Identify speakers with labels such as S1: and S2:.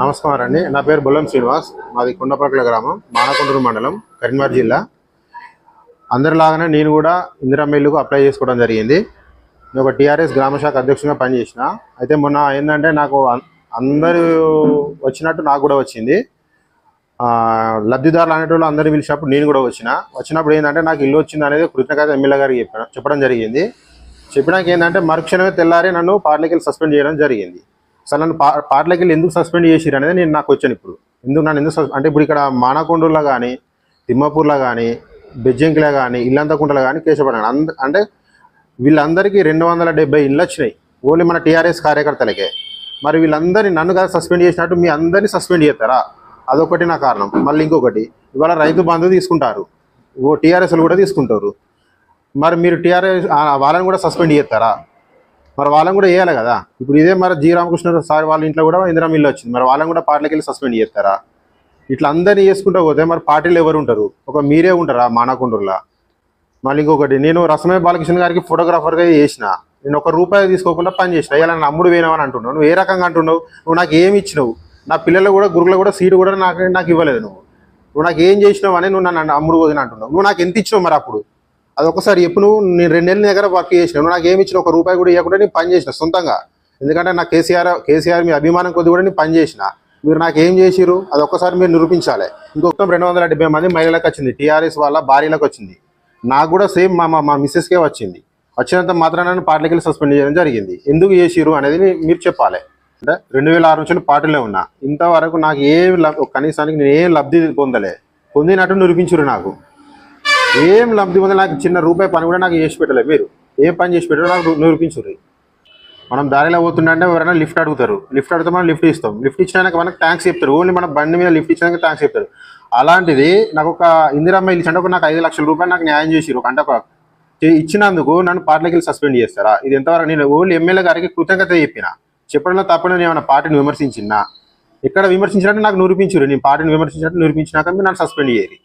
S1: నమస్కారం అండి. నా పేరు బొల్లం శ్రీనివాస్. మాది కొండపరకల గ్రామం మానకొండూరు మండలం కరీంనగర్ జిల్లా. అందరిలాగానే నేను కూడా ఇందిరా అప్లై చేసుకోవడం జరిగింది. నేను ఒక టీఆర్ఎస్ గ్రామశాఖ అధ్యక్షునిగా పనిచేసిన. అయితే మొన్న ఏంటంటే నాకు అందరూ వచ్చినట్టు నాకు కూడా వచ్చింది. లబ్ధిదారులు లబ్ధిదారులు అనేటోళ్ళు అందరూ పిలిచినప్పుడు నేను కూడా వచ్చిన. వచ్చినప్పుడు ఏంటంటే నాకు ఇల్లు వచ్చింది అనేది కృతజ్ఞత ఎమ్మెల్యే గారికి చెప్పిన చెప్పడం జరిగింది. చెప్పినాక ఏంటంటే మరుక్షణమే తెల్లారి నన్ను పార్లకెళ్ళి సస్పెండ్ చేయడం జరిగింది. అసలు నన్ను పా వెళ్ళి ఎందుకు సస్పెండ్ చేసిరు అనేది నేను నాకు వచ్చాను ఇప్పుడు. ఎందుకు నన్ను ఎందుకు అంటే ఇప్పుడు ఇక్కడ మానకొండూరులో కానీ తిమ్మాపూర్లో కానీ బెజ్జంకిలో కానీ ఇల్లంతకుంటలో కానీ కేశపడ్డాను అంద అంటే వీళ్ళందరికీ రెండు వందల డెబ్బై ఇళ్ళు వచ్చినాయి. ఓన్లీ మన టీఆర్ఎస్ కార్యకర్తలకే. మరి వీళ్ళందరినీ నన్ను కదా సస్పెండ్ చేసినట్టు మీ అందరినీ సస్పెండ్ చేస్తారా? అదొకటి నా కారణం. మళ్ళీ ఇంకొకటి ఇవాళ రైతు బంధు తీసుకుంటారు. ఓ టీఆర్ఎస్లు కూడా తీసుకుంటారు. మరి మీరు టీఆర్ఎస్ వాళ్ళని కూడా సస్పెండ్ చేస్తారా? మరి వాళ్ళని కూడా వేయాలి కదా. ఇప్పుడు ఇదే మరి జీ రామకృష్ణ సార్ వాళ్ళ ఇంట్లో కూడా ఇందిరా మిల్లు వచ్చింది. మరి వాళ్ళని కూడా పార్టీలకు వెళ్ళి సస్పెండ్ చేస్తారా? ఇట్లా అందరినీ చేసుకుంటూ పోతే మరి పార్టీలు ఎవరు ఉంటారు? ఒక మీరే ఉంటారా మానకుండ్రులా? మళ్ళీ ఇంకొకటి నేను రసమయ బాలకృష్ణ గారికి ఫోటోగ్రాఫర్గా చేసిన. నేను ఒక రూపాయి తీసుకోకుండా పని చేసిన. ఇలా నా అమ్ముడు పోయినావు అని అంటున్నావు. నువ్వు ఏ రకంగా అంటున్నావు? నువ్వు నాకు ఏమి ఇచ్చినావు? నా పిల్లలు కూడా గురుకులు కూడా సీటు కూడా నాకు నాకు ఇవ్వలేదు నువ్వు. నువ్వు నాకు ఏం చేసినావు అని నువ్వు నన్ను అమ్ముడు పోదిన అంటున్నావు. నువ్వు నాకు ఎంత ఇచ్చినావు మరి అప్పుడు? అదొకసారి ఎప్పుడు నేను రెండేళ్ళ దగ్గర వర్క్ చేసినాను నాకు ఏమి ఇచ్చిన ఒక రూపాయి కూడా ఇవ్వకుండా నేను పని చేసిన సొంతంగా. ఎందుకంటే నా కేసీఆర్ కేసీఆర్ మీ అభిమానం కొద్ది కూడా నేను పని చేసిన. మీరు నాకు ఏం చేసిరు అది ఒక్కసారి మీరు నిరూపించాలి. ఇంకొక రెండు వందల డెబ్బై మంది మహిళలకు వచ్చింది టీఆర్ఎస్ వాళ్ళ భార్యలకు వచ్చింది. నాకు కూడా సేమ్ మా మా మా మిస్సెస్కే వచ్చింది. వచ్చినంత మాత్రాన పార్టీకి వెళ్ళి సస్పెండ్ చేయడం జరిగింది. ఎందుకు చేసిరు అనేది మీరు చెప్పాలి. అంటే రెండు వేల ఆరు నుంచి పార్టీలో ఉన్నా. ఇంతవరకు నాకు ఏ లబ్ కనీసానికి నేను ఏం లబ్ధి పొందలే. పొందినట్టు నిరూపించరు నాకు. ఏం లబ్ధి పొందలే? నాకు చిన్న రూపాయి పని కూడా నాకు చేసి పెట్టలేదు మీరు ఏం పని చేసి పెట్టారో నాకు నిరూపించరు మనం దారిలో పోతుండే ఎవరైనా లిఫ్ట్ అడుగుతారు. లిఫ్ట్ అడిగితే మనం లిఫ్ట్ ఇస్తాం. లిఫ్ట్ ఇచ్చినాక మనకు ట్యాంక్స్ చెప్తారు. ఓన్లీ మన బండి మీద లిఫ్ట్ ఇచ్చినాక ట్యాంక్స్ చెప్తారు. అలాంటిది నాకు ఒక ఇందిరమ్మ ఇల్లు అంటే ఒక నాకు ఐదు లక్షల రూపాయలు నాకు న్యాయం చేసిరు ఒక అంటే ఒక ఇచ్చినందుకు నన్ను పార్టీకి వెళ్ళి సస్పెండ్ చేస్తారా? ఇది ఎంతవరకు నేను ఓన్లీ ఎమ్మెల్యే గారికి కృతజ్ఞత చెప్పిన. చెప్పడంలో తప్పని నేను ఏమైనా పార్టీని విమర్శించినా? ఎక్కడ విమర్శించినట్టు నాకు నిరూపించారు నేను పార్టీని విమర్శించినట్టు నిరూపించినాక మీరు నన్ను సస్పెండ్ చేయరు